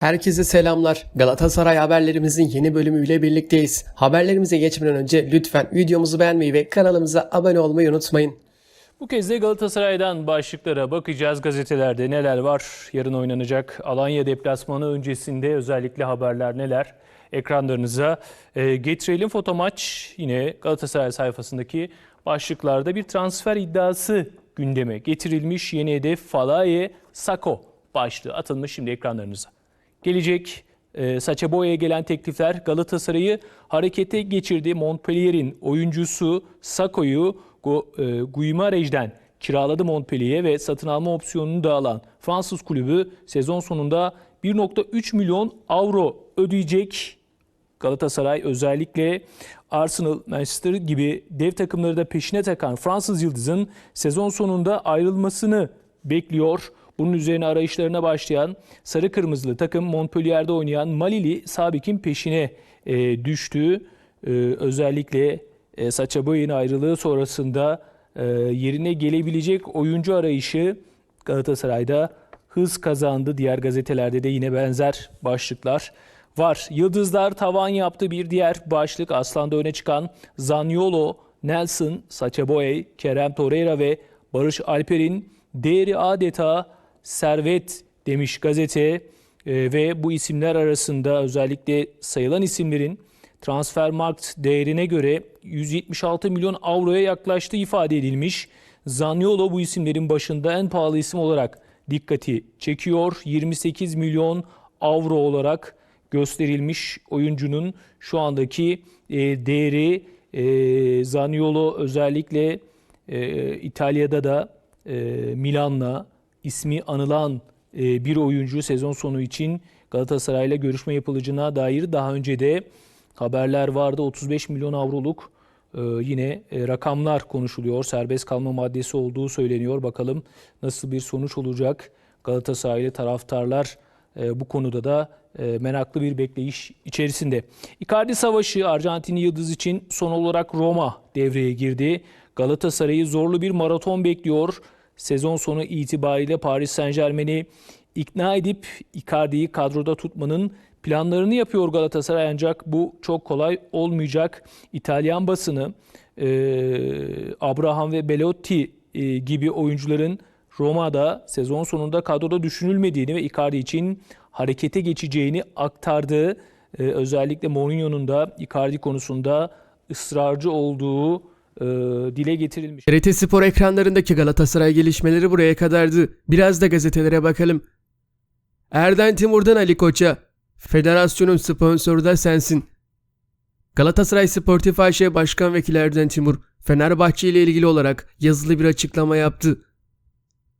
Herkese selamlar. Galatasaray haberlerimizin yeni bölümüyle birlikteyiz. Haberlerimize geçmeden önce lütfen videomuzu beğenmeyi ve kanalımıza abone olmayı unutmayın. Bu kez de Galatasaray'dan başlıklara bakacağız. Gazetelerde neler var? Yarın oynanacak Alanya deplasmanı öncesinde özellikle haberler neler? Ekranlarınıza e, getirelim. Foto maç yine Galatasaray sayfasındaki başlıklarda bir transfer iddiası gündeme getirilmiş. Yeni hedef Falaye Sako başlığı atılmış şimdi ekranlarınıza. Gelecek e, Saça Boya'ya gelen teklifler Galatasaray'ı harekete geçirdi. Montpellier'in oyuncusu Sako'yu Gu- e, Guimarães'den kiraladı Montpellier ve satın alma opsiyonunu da alan Fransız kulübü sezon sonunda 1.3 milyon avro ödeyecek. Galatasaray özellikle Arsenal, Manchester gibi dev takımları da peşine takan Fransız yıldızın sezon sonunda ayrılmasını bekliyor. Bunun üzerine arayışlarına başlayan sarı kırmızılı takım Montpellier'de oynayan Malili Sabik'in peşine e, düştü. E, özellikle e, Boey'in ayrılığı sonrasında e, yerine gelebilecek oyuncu arayışı Galatasaray'da hız kazandı. Diğer gazetelerde de yine benzer başlıklar var. Yıldızlar tavan yaptı bir diğer başlık. Aslan'da öne çıkan Zaniolo, Nelson, Sacha Boey, Kerem Torreira ve Barış Alper'in değeri adeta servet demiş gazete. Ee, ve bu isimler arasında özellikle sayılan isimlerin Transfermarkt değerine göre 176 milyon avroya yaklaştığı ifade edilmiş. Zaniolo bu isimlerin başında en pahalı isim olarak dikkati çekiyor. 28 milyon avro olarak gösterilmiş oyuncunun şu andaki e, değeri e, Zaniolo özellikle e, İtalya'da da e, Milan'la ismi anılan e, bir oyuncu sezon sonu için Galatasaray'la görüşme yapılacağına dair daha önce de haberler vardı. 35 milyon avroluk e, yine e, rakamlar konuşuluyor. Serbest kalma maddesi olduğu söyleniyor. Bakalım nasıl bir sonuç olacak. Galatasaraylı taraftarlar bu konuda da meraklı bir bekleyiş içerisinde. Icardi Savaşı Arjantinli Yıldız için son olarak Roma devreye girdi. Galatasaray'ı zorlu bir maraton bekliyor. Sezon sonu itibariyle Paris Saint Germain'i ikna edip Icardi'yi kadroda tutmanın planlarını yapıyor Galatasaray ancak bu çok kolay olmayacak. İtalyan basını e, Abraham ve Belotti e, gibi oyuncuların Roma'da sezon sonunda kadroda düşünülmediğini ve Icardi için harekete geçeceğini aktardı. E, özellikle Mourinho'nun da Icardi konusunda ısrarcı olduğu e, dile getirilmiş. TRT Spor ekranlarındaki Galatasaray gelişmeleri buraya kadardı. Biraz da gazetelere bakalım. Erden Timur'dan Ali Koç'a. Federasyonun sponsoru da sensin. Galatasaray Sportif AŞ Başkan Vekili Erden Timur, Fenerbahçe ile ilgili olarak yazılı bir açıklama yaptı.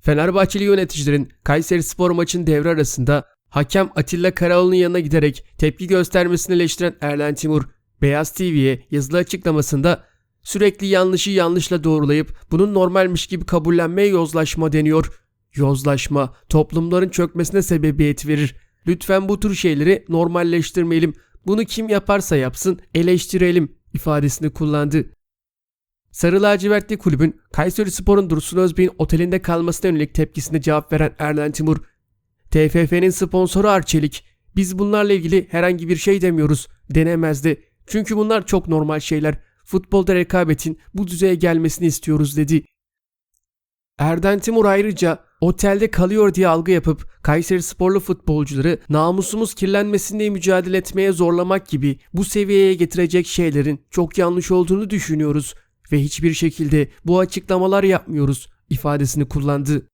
Fenerbahçeli yöneticilerin Kayseri Spor maçın devre arasında hakem Atilla Karaoğlu'nun yanına giderek tepki göstermesini eleştiren Erlen Timur, Beyaz TV'ye yazılı açıklamasında sürekli yanlışı yanlışla doğrulayıp bunun normalmiş gibi kabullenmeye yozlaşma deniyor. Yozlaşma toplumların çökmesine sebebiyet verir. Lütfen bu tür şeyleri normalleştirmeyelim. Bunu kim yaparsa yapsın eleştirelim ifadesini kullandı. Sarı lacivertli kulübün Kayseri Spor'un Dursun Özbey'in otelinde kalmasına yönelik tepkisine cevap veren Erlen Timur, TFF'nin sponsoru Arçelik, biz bunlarla ilgili herhangi bir şey demiyoruz denemezdi. Çünkü bunlar çok normal şeyler. Futbolda rekabetin bu düzeye gelmesini istiyoruz dedi. Erden Timur ayrıca otelde kalıyor diye algı yapıp Kayseri sporlu futbolcuları namusumuz kirlenmesin diye mücadele etmeye zorlamak gibi bu seviyeye getirecek şeylerin çok yanlış olduğunu düşünüyoruz ve hiçbir şekilde bu açıklamalar yapmıyoruz ifadesini kullandı.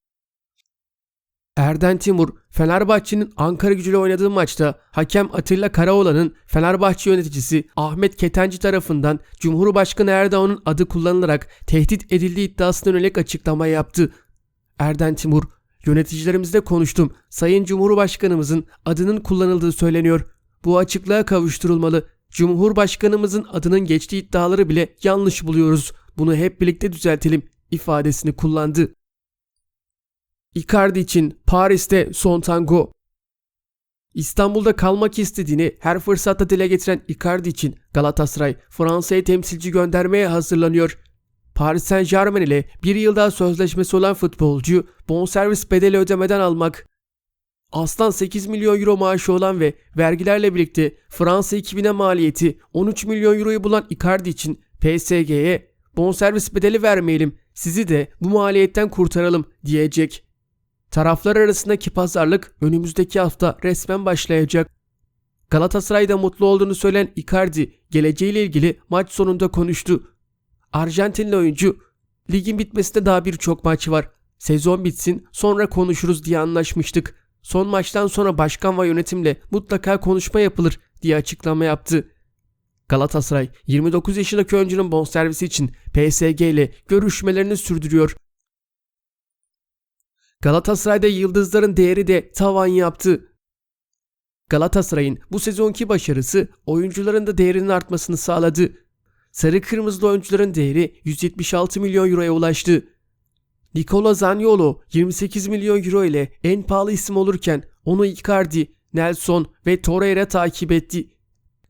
Erden Timur, Fenerbahçe'nin Ankara gücüyle oynadığı maçta hakem Atilla Karaoğlan'ın Fenerbahçe yöneticisi Ahmet Ketenci tarafından Cumhurbaşkanı Erdoğan'ın adı kullanılarak tehdit edildiği iddiasına yönelik açıklama yaptı. Erden Timur, yöneticilerimizle konuştum. Sayın Cumhurbaşkanımızın adının kullanıldığı söyleniyor. Bu açıklığa kavuşturulmalı. Cumhurbaşkanımızın adının geçtiği iddiaları bile yanlış buluyoruz. Bunu hep birlikte düzeltelim ifadesini kullandı. Icardi için Paris'te son tango. İstanbul'da kalmak istediğini her fırsatta dile getiren Icardi için Galatasaray Fransa'ya temsilci göndermeye hazırlanıyor. Paris Saint Germain ile bir yıl daha sözleşmesi olan futbolcu bonservis bedeli ödemeden almak. Aslan 8 milyon euro maaşı olan ve vergilerle birlikte Fransa ekibine maliyeti 13 milyon euroyu bulan Icardi için PSG'ye bonservis bedeli vermeyelim, sizi de bu maliyetten kurtaralım diyecek. Taraflar arasındaki pazarlık önümüzdeki hafta resmen başlayacak. Galatasaray'da mutlu olduğunu söyleyen Icardi geleceğiyle ilgili maç sonunda konuştu. Arjantinli oyuncu, ligin bitmesinde daha birçok maç var. Sezon bitsin sonra konuşuruz diye anlaşmıştık. Son maçtan sonra başkan ve yönetimle mutlaka konuşma yapılır diye açıklama yaptı. Galatasaray 29 yaşındaki oyuncunun bonservisi için PSG ile görüşmelerini sürdürüyor. Galatasaray'da yıldızların değeri de tavan yaptı. Galatasaray'ın bu sezonki başarısı oyuncuların da değerinin artmasını sağladı. Sarı kırmızılı oyuncuların değeri 176 milyon euroya ulaştı. Nicola Zaniolo 28 milyon euro ile en pahalı isim olurken onu Icardi, Nelson ve Torreira takip etti.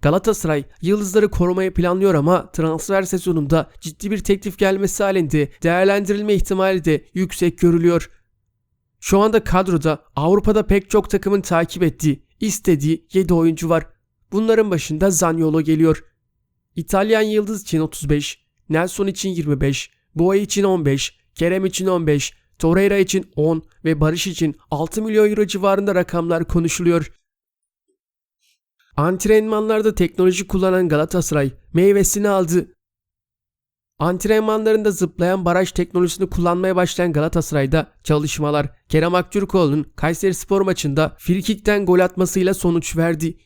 Galatasaray yıldızları korumayı planlıyor ama transfer sezonunda ciddi bir teklif gelmesi halinde değerlendirilme ihtimali de yüksek görülüyor. Şu anda kadroda Avrupa'da pek çok takımın takip ettiği, istediği 7 oyuncu var. Bunların başında Zaniolo geliyor. İtalyan Yıldız için 35, Nelson için 25, Boğa için 15, Kerem için 15, Torreira için 10 ve Barış için 6 milyon euro civarında rakamlar konuşuluyor. Antrenmanlarda teknoloji kullanan Galatasaray meyvesini aldı. Antrenmanlarında zıplayan baraj teknolojisini kullanmaya başlayan Galatasaray'da çalışmalar Kerem Aktürkoğlu'nun Kayseri Spor maçında frikikten gol atmasıyla sonuç verdi.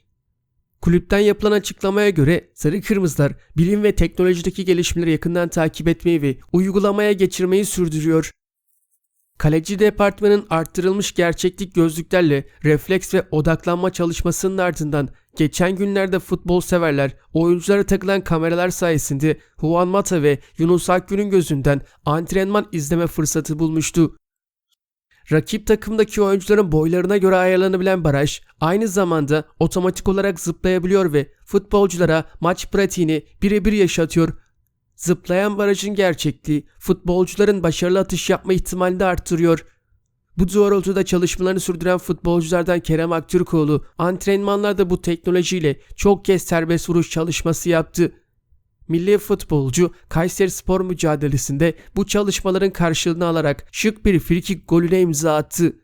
Kulüpten yapılan açıklamaya göre Sarı Kırmızılar bilim ve teknolojideki gelişmeleri yakından takip etmeyi ve uygulamaya geçirmeyi sürdürüyor. Kaleci departmanın arttırılmış gerçeklik gözlüklerle refleks ve odaklanma çalışmasının ardından geçen günlerde futbol severler oyunculara takılan kameralar sayesinde Juan Mata ve Yunus Akgün'ün gözünden antrenman izleme fırsatı bulmuştu. Rakip takımdaki oyuncuların boylarına göre ayarlanabilen baraj aynı zamanda otomatik olarak zıplayabiliyor ve futbolculara maç pratiğini birebir yaşatıyor. Zıplayan barajın gerçekliği futbolcuların başarılı atış yapma ihtimalini de arttırıyor. Bu doğrultuda çalışmalarını sürdüren futbolculardan Kerem Aktürkoğlu antrenmanlarda bu teknolojiyle çok kez serbest vuruş çalışması yaptı. Milli futbolcu Kayseri Spor mücadelesinde bu çalışmaların karşılığını alarak şık bir frikik golüne imza attı.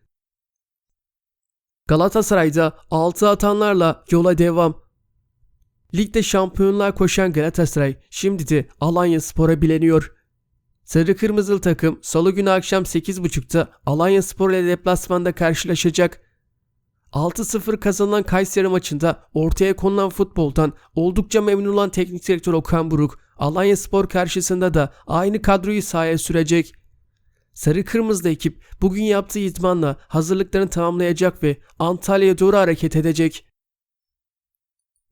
Galatasaray'da 6 atanlarla yola devam. Ligde şampiyonluğa koşan Galatasaray şimdi de Alanya Spor'a bileniyor. Sarı Kırmızılı takım salı günü akşam 8.30'da Alanya Spor ile deplasmanda karşılaşacak. 6-0 kazanılan Kayseri maçında ortaya konulan futboldan oldukça memnun olan teknik direktör Okan Buruk, Alanya Spor karşısında da aynı kadroyu sahaya sürecek. Sarı Kırmızılı ekip bugün yaptığı idmanla hazırlıklarını tamamlayacak ve Antalya'ya doğru hareket edecek.